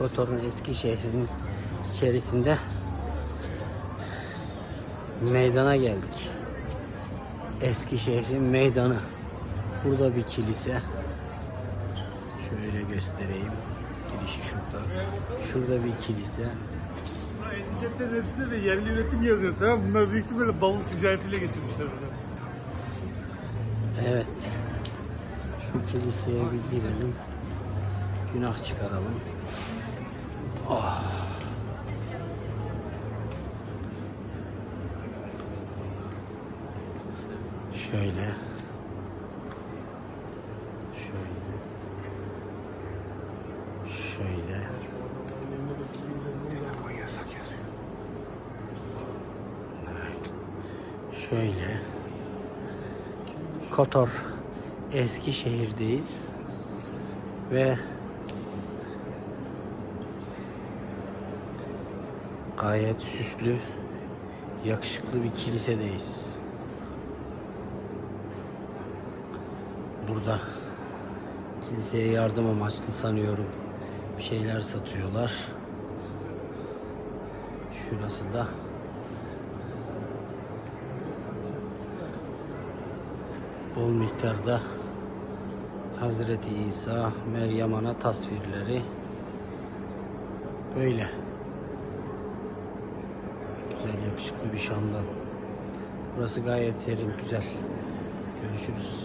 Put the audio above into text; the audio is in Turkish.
Kotor'un eski şehrinin içerisinde meydana geldik. Eski şehrin meydanı. Burada bir kilise. Şöyle göstereyim. Girişi şurada. Şurada bir kilise. Etiketlerin hepsinde de yerli üretim yazıyor tamam? Bunlar büyük ihtimalle bavul ticaretiyle getirmişler. Evet. Şu kiliseye bir girelim. Günah çıkaralım. Oh. Şöyle. Şöyle. Şöyle. Şöyle. Kotor Eskişehir'deyiz ve gayet süslü, yakışıklı bir kilisedeyiz. Burada kiliseye yardım amaçlı sanıyorum bir şeyler satıyorlar. Şurası da bol miktarda Hazreti İsa, Meryem Ana tasvirleri böyle güzel yakışıklı bir Şam'dan. Burası gayet serin, güzel. Görüşürüz.